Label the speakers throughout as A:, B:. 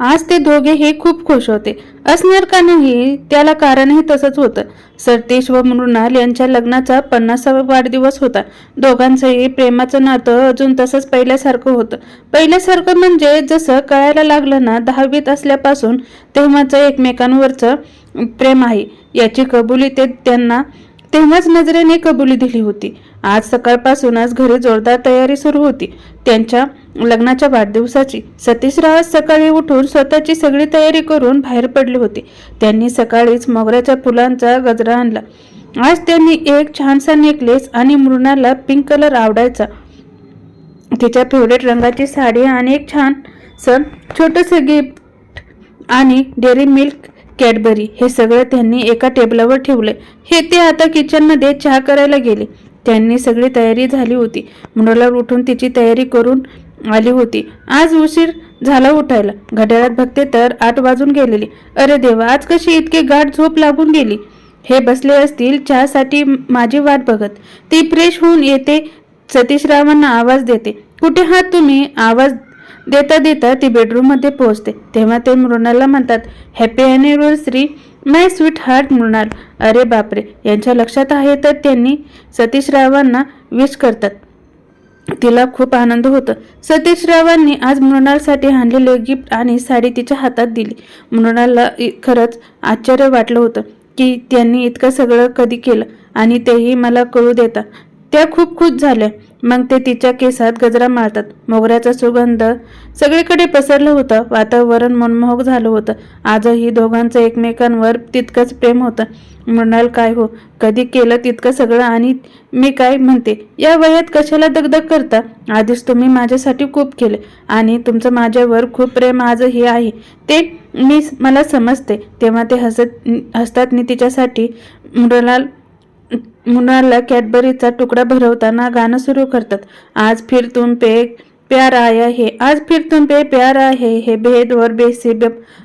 A: आज ते दोघे हे खूप खुश होते. असणार का नाही त्याला कारणही तसंच होतं. सरतेश व मृणाल यांच्या लग्नाचा पन्नासावा वाढदिवस होता. दोघांचंही प्रेमाचं नातं अजून तसंच पहिल्यासारखं होतं. पहिल्यासारखं म्हणजे जसं कळायला लागलं ना दहावीत असल्यापासून तेव्हाचं एकमेकांवरचं प्रेम आहे. याची कबुली ते त्यांना तेव्हाच नजरेने कबुली दिली होती. आज सकाळपासूनच घरी जोरदार तयारी सुरू होती. त्यांच्या लग्नाच्या वाढदिवसाची सतीश राव सकाळी उठून स्वतःची सगळी तयारी करून बाहेर पडले होते. त्यांनी सकाळीच मोगऱ्याच्या फुलांचा गजरा आणला. आज त्यांनी एक छानसा नेकलेस आणि मृणाला पिंक कलर आवडायचा. तिच्या फेवरेट रंगाची साडी आणि एक छान सण छोटंसं गिफ्ट आणि डेअरी मिल्क कॅडबरी हे सगळं त्यांनी एका टेबलावर ठेवलं हे ते आता किचनमध्ये चहा करायला गेले. त्यांनी सगळी तयारी झाली होती. मुलाला उठून तिची तयारी करून आली होती. आज उशीर झाला उठायला. घड्याळात बघते तर आठ वाजून गेलेली. अरे देवा आज कशी इतकी गाठ झोप लागून गेली? हे बसले असतील चहासाठी माझी वाट बघत. ती फ्रेश होऊन येते. सतीशरावांना आवाज देते. कुठे आहात तुम्ही? आवाज देता देता ती बेडरूममध्ये पोहोचते. तेव्हा ते मृणालला म्हणतात happy anniversary my sweetheart Mrunal. अरे बापरे यांच्या लक्षात आहे तर त्यांनी सतीशरावांना विश करतात. तिला खूप आनंद होतो. सतीश रावांनी आज मृणालसाठी आणलेले गिफ्ट आणि साडी तिच्या हातात दिली. मृणालला इ- खरंच आश्चर्य वाटलं होतं की त्यांनी इतकं सगळं कधी केलं आणि तेही मला कळू देता. त्या खूप खुश झाल्या. मग ते तिच्या केसात गजरा मारतात. मोगऱ्याचा सुगंध सगळीकडे पसरलं होतं. वातावरण मनमोहक झालं होतं. आजही दोघांचं एकमेकांवर तितकंच प्रेम होतं. मृणाल काय हो? कधी केलं तितकं सगळं आणि मी काय म्हणते? या वयात कशाला दगदग करता? आधीच तुम्ही माझ्यासाठी खूप केले आणि तुमचं माझ्यावर खूप प्रेम आजही आहे. ते मी मला समजते. तेव्हा ते हसत हसतात. तिच्यासाठी मृणाल मुनाला कॅडबरीचा तुकडा भरवताना गाणं सुरू करतात. आज फिर तुम पे प्यार आया है आज फिर तुम पे प्यार आहे हे भेद और बेसिब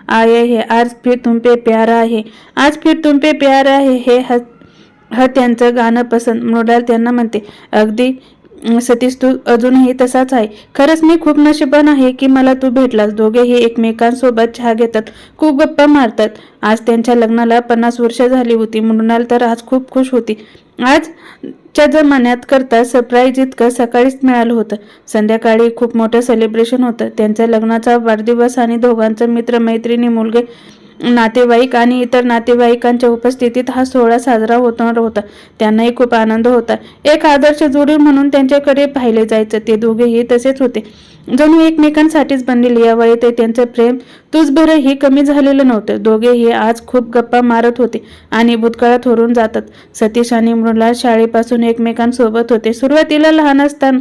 A: आया है आज फिर तुम पे प्यार आहे आज फिर तुम पे प्यार आहे हे ह त्यांचं गाणं पसंत. मृणाल त्यांना म्हणते अगदी सतीश तू अजूनही तसाच आहे. खरंच मी खूप नशिबान आहे की मला तू भेटलास. दोघेही एकमेकांसोबत चहा घेतात खूप गप्पा मारतात. आज त्यांच्या लग्नाला पन्नास वर्ष झाली होती मृणाल तर आज खूप खुश होती. आजच्या जमान्यात करता सरप्राईज इतकं सकाळीच मिळालं होतं. संध्याकाळी खूप मोठं सेलिब्रेशन होतं. त्यांच्या लग्नाचा वाढदिवस आणि दोघांचं मित्रमैत्रिणी मुलगे नातेवाईक आणि इतर नातेवाईकांच्या उपस्थितीत हा सोहळा साजरा होणार होता. त्यांनाही खूप आनंद होता. एक आदर्श जोडी म्हणून त्यांच्याकडे पाहिले जायचं. ते दोघेही तसेच होते. जणू एकमेकांसाठीच बनलेले या वयात ते त्यांचं प्रेम तुझ कमी झालेलं नव्हतं. दोघेही आज खूप गप्पा मारत होते आणि भूतकाळात होरून जातात. सतीश आणि मृला शाळेपासून एकमेकांसोबत होते. सुरुवातीला लहान असताना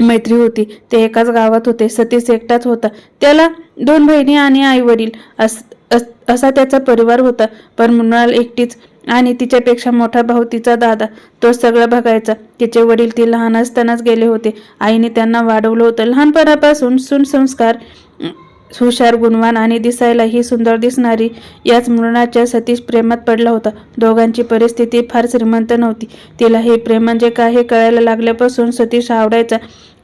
A: मैत्री होती. ते एकाच गावात होते. सतीश एकटाच होता. त्याला दोन बहिणी आणि आई वडील अस अस- असा त्याचा परिवार होता. पण मृणाल एकटीच आणि तिच्यापेक्षा मोठा भाऊ तिचा दादा. तो सगळं बघायचा. तिचे वडील ती लहान असतानाच गेले होते. आईने त्यांना वाढवलं होतं. लहानपणापासून सुनसंस्कार हुशार गुणवान आणि दिसायलाही सुंदर दिसणारी याच मृणाच्या सतीश प्रेमात पडला होता. दोघांची परिस्थिती फार श्रीमंत नव्हती. तिला हे प्रेम म्हणजे काय हे कळायला लागल्यापासून सतीश आवडायचा.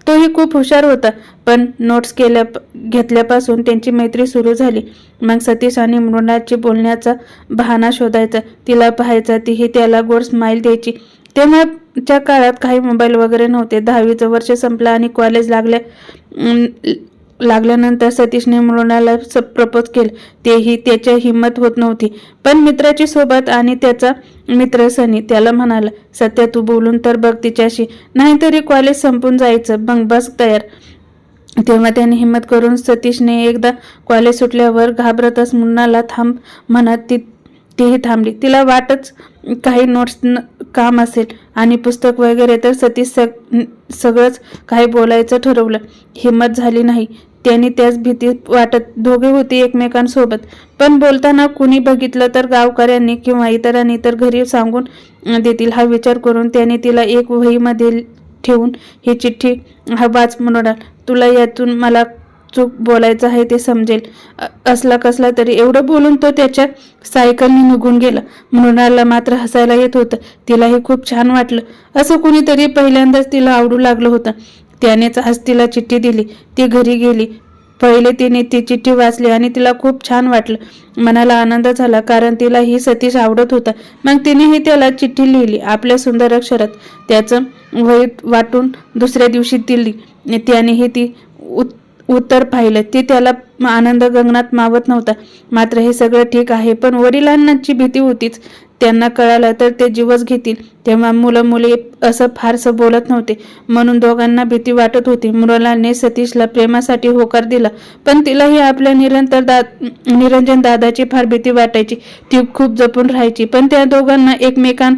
A: तोही खूप हुशार होता पण नोट्स केल्या घेतल्यापासून त्यांची मैत्री सुरू झाली. मग सतीश आणि मृणाची बोलण्याचा बहाणा शोधायचा तिला पाहायचा तीही त्याला गोड स्माईल द्यायची. तेव्हाच्या काळात काही मोबाईल वगैरे नव्हते. दहावीचं वर्ष संपलं आणि कॉलेज लागल्या. लागल्यानंतर सतीशने मृणाला प्रपोज केलं. तेही त्याच्या हिंमत होत नव्हती. पण मित्राची सोबत आणि त्याचा मित्र सनी त्याला म्हणाला सत्या तू बोलून तर बघ तिच्याशी. नाहीतरी कॉलेज संपून जायचं. मग बस तयार. तेव्हा त्याने हिंमत करून सतीशने एकदा कॉलेज सुटल्यावर घाबरतच मुन्नाला थांब म्हणत ती तीही थांबली. तिला वाटच काही नोट्स न- काम असेल आणि पुस्तक वगैरे तर सतीश सग सगळंच काही बोलायचं ठरवलं. हिंमत झाली नाही. त्यांनी त्याच भीती वाटत दोघे होते एकमेकांसोबत. पण बोलताना कुणी बघितलं तर गावकऱ्यांनी किंवा इतरांनी तर घरी सांगून देतील हा विचार करून त्याने तिला एक वहीमध्ये ठेवून ही चिठ्ठी हा वाच म्हणून तुला यातून मला चूक बोलायचं आहे ते समजेल. असला कसला तरी. एवढं बोलून तो त्याच्या सायकलने निघून गेला. मृणालला मात्र हसायला येत होतं. तिलाही खूप छान वाटलं. असं कुणीतरी पहिल्यांदाच तिला आवडू लागलं होतं. त्यानेच आज तिला चिठ्ठी दिली. ती घरी गेली. पहिले तिने ती चिठ्ठी वाचली आणि तिला खूप छान वाटलं. मनाला आनंद झाला कारण तिला ही सतीश आवडत होता. मग तिनेही त्याला चिठ्ठी लिहिली आपल्या सुंदर अक्षरात. त्याचं वाईट वाटून दुसऱ्या दिवशी दिली. त्यानेही ती उत- उत्तर पाहिलं. ते त्याला आनंद गगनात मावत नव्हता. मात्र हे सगळं ठीक आहे पण वडिलांनाची भीती होतीच. त्यांना कळालं तर ते जीवच घेतील. तेव्हा मुलं मुली असं फारसं बोलत नव्हते. म्हणून दोघांना भीती वाटत होती. मृणालने सतीशला प्रेमासाठी होकार दिला. पण तिलाही आपल्या निरंतर दा निरंजन दादाची फार भीती वाटायची. ती खूप जपून राहायची. पण त्या दोघांना एकमेकां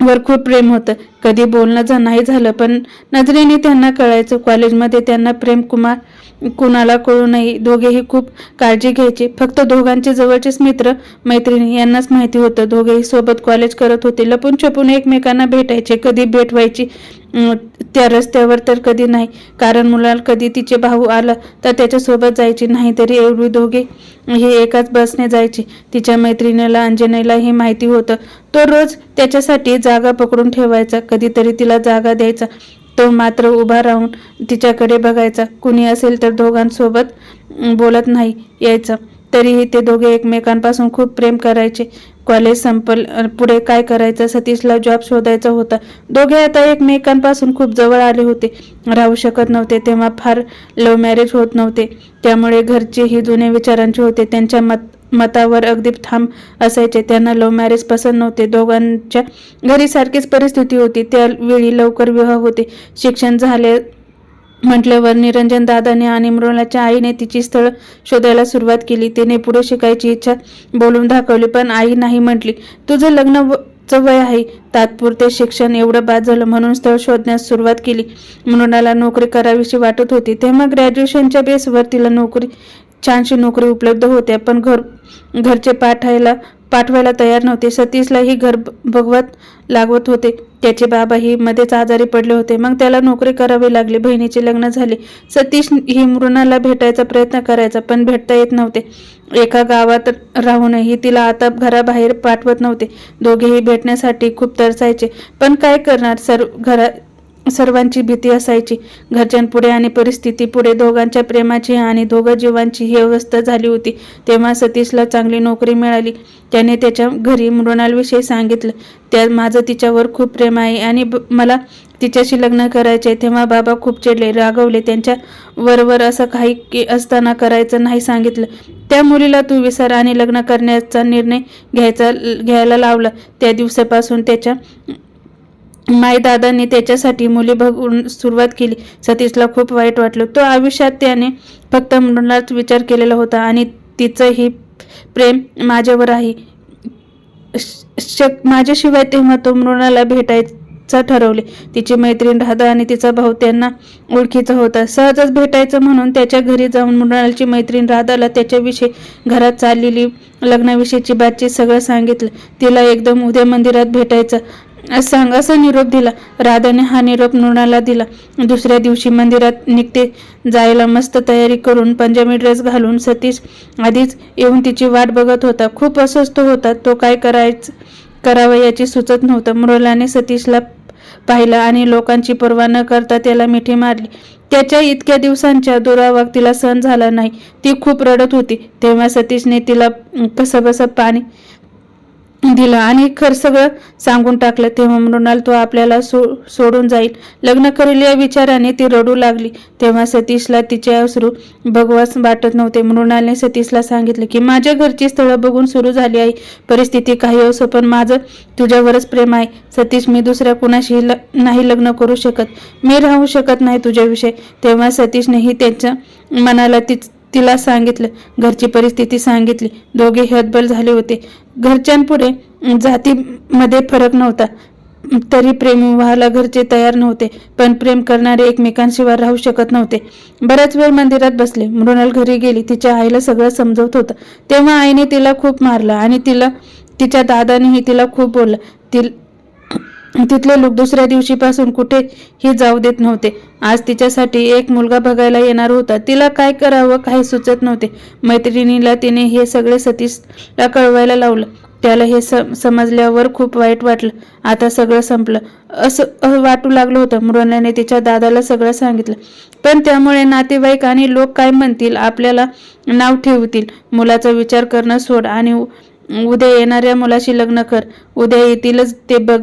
A: वर खूप प्रेम होतं. कधी बोलणं नाही झालं पण नजरेने त्यांना कळायचं. कॉलेजमध्ये त्यांना प्रेम कुमार कुणाला कळू नये दोघेही खूप काळजी घ्यायचे. फक्त दोघांचे जवळचेच मित्र मैत्रिणी यांनाच माहिती होतं. दोघेही सोबत कॉलेज करत होते. लपून छपून एकमेकांना भेटायचे. कधी भेट व्हायची त्या रस्त्यावर तर कधी नाही. कारण मुलाला कधी तिचे भाऊ आला तर त्याच्यासोबत जायची नाही तरी एवढी दोघे हे एकाच बसने जायचे. तिच्या मैत्रिणीला अंजनेला हे माहिती होतं. तो रोज त्याच्यासाठी जागा पकडून ठेवायचा. कधीतरी तिला जागा द्यायचा. तो मात्र उभा राहून तिच्याकडे बघायचा. कुणी असेल तर दोघांसोबत बोलत नाही यायचा. तरीही ते दोघे एकमेकांपासून खूप प्रेम करायचे. कॉलेज संपल पुढे काय करायचं? सतीशला जॉब शोधायचा होता. दोघे आता एकमेकांपासून खूप जवळ आले होते. राहू शकत नव्हते तेव्हा फार लव्ह मॅरेज होत नव्हते. त्यामुळे घरचेही जुने विचारांचे होते. त्यांच्या मत मतावर अगदी ठाम असायचे. त्यांना लव्ह मॅरेज पसंत नव्हते. दोघांच्या घरी सारखीच परिस्थिती होती. त्यावेळी लवकर विवाह होते. शिक्षण झाले म्हटल्यावर निरंजन दादाने आणि मृणाच्या आईने तिची स्थळ शोधायला सुरुवात केली. तिने पुढे शिकायची इच्छा बोलून दाखवली पण आई नाही म्हटली तुझं लग्न व- चं वय आहे. तात्पुरते शिक्षण एवढं बाद झालं म्हणून स्थळ शोधण्यास सुरुवात केली. मृणाला नोकरी करावीशी वाटत होती. तेव्हा ग्रॅज्युएशनच्या बेसवर तिला नोकरी छानशी नोकरी उपलब्ध होत्या पण घर घरचे पाठायला पाठवायला तयार नव्हते. सतीशलाही घर भगवत बघवत लागवत होते. त्याचे बाबाही मध्येच आजारी पडले होते. मग त्याला नोकरी करावी लागली. बहिणीचे लग्न झाले. सतीश ही मृणाला भेटायचा प्रयत्न करायचा पण भेटता येत नव्हते. एका गावात राहूनही तिला आता घराबाहेर पाठवत नव्हते. दोघेही भेटण्यासाठी खूप तरसायचे. पण काय करणार? सर्व घरा सर्वांची भीती असायची. घरच्यांपुढे आणि परिस्थितीपुढे दोघांच्या प्रेमाची आणि दोघं जीवांची ही अवस्था झाली होती. तेव्हा सतीशला चांगली नोकरी मिळाली. त्याने त्याच्या घरी मृणालविषयी सांगितलं. त्या माझं तिच्यावर खूप प्रेम आहे आणि मला तिच्याशी लग्न करायचे तेव्हा बाबा खूप चिडले रागवले त्यांच्या वरवर असं काही की असताना करायचं नाही सांगितलं. त्या मुलीला तू विसर आणि लग्न करण्याचा निर्णय घ्यायचा घ्यायला लावला. त्या दिवसापासून त्याच्या माई दादांनी त्याच्यासाठी मुली बघून सुरुवात केली. सतीशला खूप वाईट वाटलं. तो आयुष्यात त्याने फक्त मृणालाच विचार केलेला होता आणि तिचंही प्रेम माझ्यावर आहे. श- शक माझ्याशिवाय तेव्हा तो मृणाला भेटायचा ठरवले. तिची मैत्रीण राधा आणि तिचा भाऊ त्यांना ओळखीचा होता. सहजच भेटायचं म्हणून त्याच्या घरी जाऊन मृणालची मैत्रीण राधाला त्याच्याविषयी घरात चाललेली लग्नाविषयीची बातचीत सगळं सांगितलं. तिला एकदम उद्या मंदिरात भेटायचं. सांगासा सांग निरोप दिला. राधाने हा निरोप मृणाला दिला. दुसऱ्या दिवशी मंदिरात निघते जायला मस्त तयारी करून पंजाबी ड्रेस घालून सतीश आधीच येऊन तिची वाट बघत होता. खूप अस्वस्थ होता. तो काय करायचं करावं याची सुचत नव्हतं. मृणालाने सतीशला पाहिलं आणि लोकांची पर्वा न करता त्याला मिठी मारली. त्याच्या इतक्या दिवसांच्या दुरावाग तिला सहन झाला नाही. ती खूप रडत होती. तेव्हा सतीशने तिला कसं पाणी दिलं आणि खर सगळं सांगून टाकलं. तेव्हा मृणाल तो आपल्याला सो सोडून जाईल. लग्न करेल या विचाराने ती रडू लागली. तेव्हा सतीशला तिचे अश्रू भगवास वाटत नव्हते. मृणालने सतीशला सांगितले की माझ्या घरची स्थळं बघून सुरू झाली आहे. परिस्थिती काही असो पण माझं तुझ्यावरच प्रेम आहे. सतीश मी दुसऱ्या कुणाशी ल नाही लग्न करू शकत. मी राहू शकत नाही तुझ्याविषयी. तेव्हा सतीशनेही त्याच्या मनाला तिच तिला सांगितलं. घरची परिस्थिती सांगितली. दोघे हतबल झाले होते. घरच्यांपुढे जातीमध्ये फरक नव्हता. तरी प्रेम विवाहाला घरचे तयार नव्हते पण प्रेम करणारे एकमेकांशिवाय राहू शकत नव्हते. बराच वेळ मंदिरात बसले. मृणाल घरी गेली. तिच्या आईला सगळं समजवत होतं. तेव्हा आईने तिला खूप मारलं आणि तिला तिच्या दादानेही तिला खूप बोललं. ति तिथले लोक दुसऱ्या दिवशीपासून कुठेही जाऊ देत नव्हते. आज तिच्यासाठी एक मुलगा बघायला येणार होता. तिला काय करावं काही सुचत नव्हते. मैत्रिणीला तिने हे सगळे सतीशला कळवायला लावलं. त्याला हे सम समजल्यावर खूप वाईट वाटलं. आता सगळं संपलं. असं वाटू लागलं होतं. मृणाने तिच्या दादाला सगळं सांगितलं. पण त्यामुळे नातेवाईक आणि लोक काय म्हणतील? आपल्याला नाव ठेवतील. मुलाचा विचार करणं सोड आणि उद्या येणाऱ्या मुलाशी लग्न कर. उद्या येतीलच ते बघ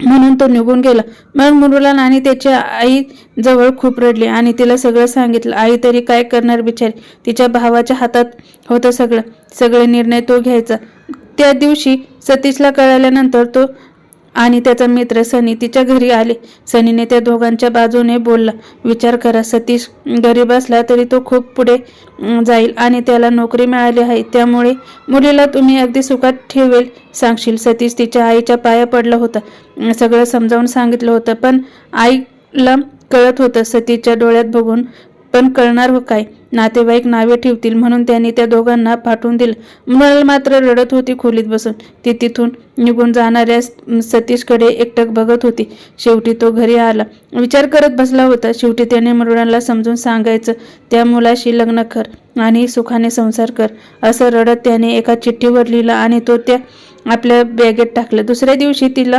A: म्हणून तो निघून गेला. मग मुरुलाल आणि त्याच्या आई जवळ खूप रडली आणि तिला सगळं सांगितलं. आई तरी काय करणार बिचारी? तिच्या भावाच्या हातात होतं सगळं. सगळे निर्णय तो घ्यायचा. त्या दिवशी सतीशला कळाल्यानंतर तो आणि त्याचा मित्र सनी तिच्या घरी आले. सनीने त्या दोघांच्या बाजूने बोलला विचार करा सतीश गरीब असला तरी तो खूप पुढे जाईल आणि त्याला नोकरी मिळाली आहे. त्यामुळे मुलीला तुम्ही अगदी सुखात ठेवेल सांगशील सतीश. तिच्या आईच्या पाया पडला होता. सगळं समजावून सांगितलं होतं पण आईला कळत होतं सतीच्या डोळ्यात बघून पण कळणार हो काय? नातेवाईक नावे ठेवतील म्हणून त्यांनी त्या दोघांना पाठवून दिलं. मृणाल मात्र रडत होती खोलीत बसून. ती तिथून निघून जाणाऱ्या सतीशकडे एकटक बघत होती. शेवटी तो घरी आला. विचार करत बसला होता. शेवटी त्याने मृणाला समजून सांगायचं त्या मुलाशी लग्न कर आणि सुखाने संसार कर. असं रडत त्याने एका चिठ्ठीवर लिहिलं आणि तो त्या आपल्या बॅगेत टाकलं. दुसऱ्या दिवशी तिला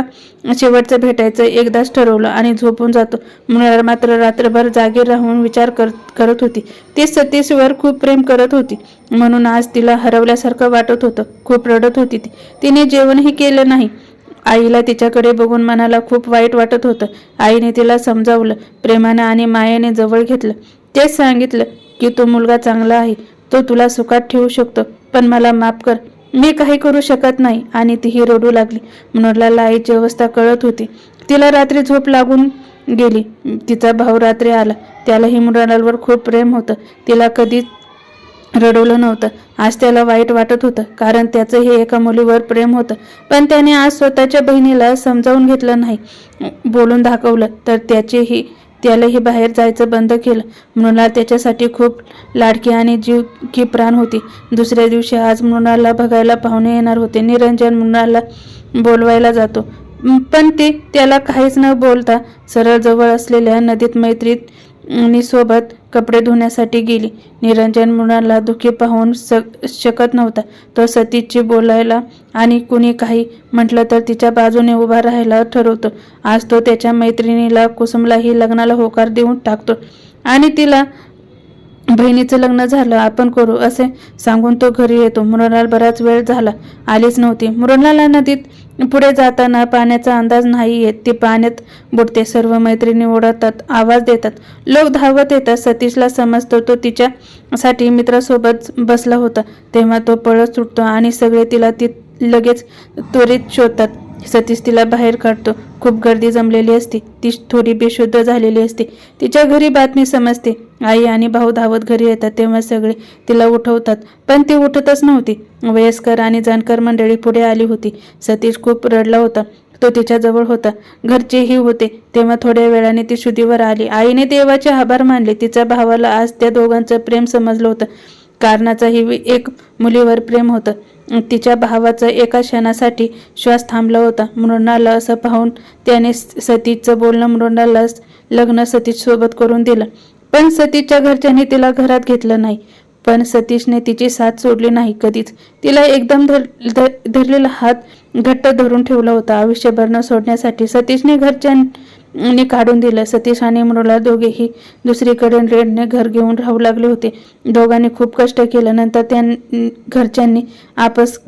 A: शेवटचं भेटायचं एकदाच ठरवलं आणि झोपून जातो. मृणाल मात्र रात्रभर जागे राहून विचार कर करत होती. ती सतीशवर खूप प्रेम करत होती. म्हणून आज तिला हरवल्यासारखं वाटत होतं. खूप रडत होती ती. तिने जेवणही केलं नाही. आईला तिच्याकडे बघून मनाला खूप वाईट वाटत होतं. आईने तिला समजावलं प्रेमानं आणि मायेने जवळ घेतलं. तेच सांगितलं की तो मुलगा चांगला आहे. तो तुला सुखात ठेवू शकतो. पण मला माफ कर. मी काही करू शकत नाही. आणि तीही रडू लागली. मृणाला आईची अवस्था कळत होती. तिला रात्री झोप लागून गेली. तिचा भाऊ रात्री आला. त्यालाही मृणालवर खूप प्रेम होतं. तिला कधीच रडवलं नव्हतं. आज त्याला वाईट वाटत होतं. कारण त्याचं हे एका मुलीवर प्रेम होतं. पण त्याने आज स्वतःच्या बहिणीला समजावून घेतलं नाही. बोलून दाखवलं. तर त्याचेही त्यालाही बाहेर जायचं बंद केलं. मृणाल त्याच्यासाठी खूप लाडकी आणि जीव की प्राण होती. दुसऱ्या दिवशी आज मृणालला बघायला पाहुणे येणार होते. निरंजन मृणालला बोलवायला जातो. पण ते त्याला काहीच न बोलता सरळ जवळ असलेल्या नदीत मैत्रीत आणि सोबत कपडे धुण्यासाठी गेली. निरंजन मुलाला दुःखी पाहून स- शकत नव्हता. तो सतीशची बोलायला आणि कुणी काही म्हटलं तर तिच्या बाजूने उभा राहायला ठरवतो. आज तो त्याच्या मैत्रिणीला कुसुमलाही लग्नाला होकार देऊन टाकतो. आणि तिला बहिणीचं लग्न झालं आपण करू असे सांगून तो घरी येतो. मृणाल बराच वेळ झाला आलीच नव्हती. मृणाला नदीत पुढे जाताना पाण्याचा अंदाज नाही येत. ती पाण्यात बुडते सर्व मैत्रिणी ओढतात आवाज देतात. लोक धावत येतात. सतीशला समजतो तो तिच्यासाठी मित्रासोबत बसला होता. तेव्हा तो पळत सुटतो आणि सगळे तिला ती लगेच त्वरित शोधतात. सतीश तिला बाहेर काढतो. खूप गर्दी जमलेली असते. ती थोडी बेशुद्ध झालेली असते. तिच्या घरी बातमी समजते. आई आणि भाऊ धावत घरी येतात तेव्हा सगळे तिला उठवतात. पण ती उठतच नव्हती. वयस्कर आणि जाणकार मंडळी पुढे आली होती. सतीश खूप रडला होता. तो तिच्याजवळ होता. घरचेही होते. तेव्हा थोड्या वेळाने ती शुद्धीवर आली. आईने देवाचे आभार मानले. तिच्या भावाला आज त्या दोघांचं प्रेम समजलं होतं. कारणाचाही एक मुलीवर प्रेम होतं. तिच्या भावाचं एका क्षणासाठी श्वास थांबला होता. मृणाला असं पाहून त्याने सतीचं बोलणं मृणाला लग्न सतीशसोबत करून दिलं. पण सतीशच्या घरच्यांनी तिला घरात घेतलं नाही. पण सतीशने तिची साथ सोडली नाही. कधीच तिला एकदम धर धर- धरलेला हात घट्ट धरून ठेवला होता. आयुष्यभर न सोडण्यासाठी सतीशने घरच्यांनी काढून दिलं. सतीश आणि मृला दोघेही दुसरीकडे रेडने घर घेऊन राहू लागले होते. दोघांनी खूप कष्ट केल्यानंतर त्या घरच्यांनी आपस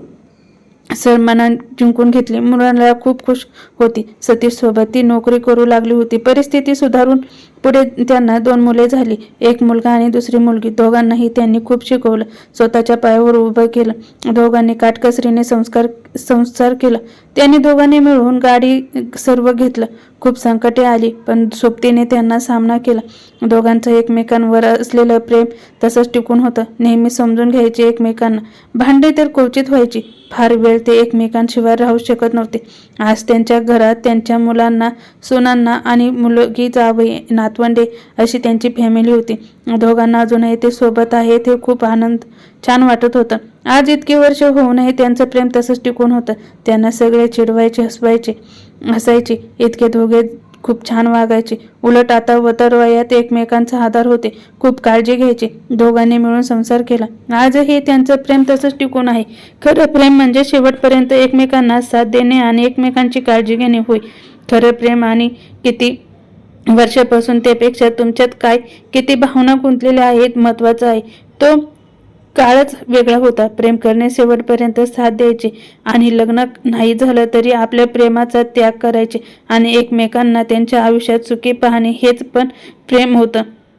A: सन्मानान जिंकून घेतले. मुलांना खूप खुश होती. सतीश सोबत ती नोकरी करू लागली होती. परिस्थिती सुधारून पुढे त्यांना दोन मुले झाली. एक मुलगा आणि दुसरी मुलगी. दोघांनाही त्यांनी खूप शिकवलं. स्वतःच्या पायावर उभं केलं. दोघांनी काटकसरीने संस्कार संस्कार केला. त्यांनी दोघांनी मिळून गाडी सर्व घेतलं. खूप संकटे आली पण सोबतीने त्यांना सामना केला. दोघांचं एकमेकांवर असलेलं प्रेम तसंच टिकून होतं. नेहमी समजून घ्यायचे एकमेकांना. भांडे तर क्वचित व्हायची. फार वेळ ते एकमेकांशिवाय राहू शकत नव्हते. आज त्यांच्या घरात त्यांच्या मुलांना सुनांना आणि मुलगी जावई नातवंडे अशी त्यांची फॅमिली होती. दोघांना अजूनही ते सोबत आहे ते खूप आनंद छान वाटत होतं. आज इतके वर्ष होऊनही त्यांचं प्रेम तसंच टिकून होतं. त्यांना सगळे चिडवायचे हसवायचे हसायचे. इतके दोघे खूप छान वागायचे. उलट आता वतर वयात एकमेकांचा आधार होते. खूप काळजी घ्यायचे. दोघांनी मिळून संसार केला. आजही त्यांचं प्रेम तसंच टिकून आहे. खरं प्रेम म्हणजे शेवटपर्यंत एकमेकांना साथ देणे आणि एकमेकांची काळजी घेणे होय. खरं प्रेम आणि किती वर्षापासून त्यापेक्षा तुमच्यात काय किती भावना गुंतलेल्या आहेत महत्वाचं आहे. तो काळच वेगळा होता. प्रेम करणे शेवटपर्यंत साथ द्यायचे आणि लग्न नाही झालं तरी आपल्या प्रेमाचा त्याग करायचे आणि एकमेकांना त्यांच्या आयुष्यात सुखी पाहणे हेच पण प्रेम होतं.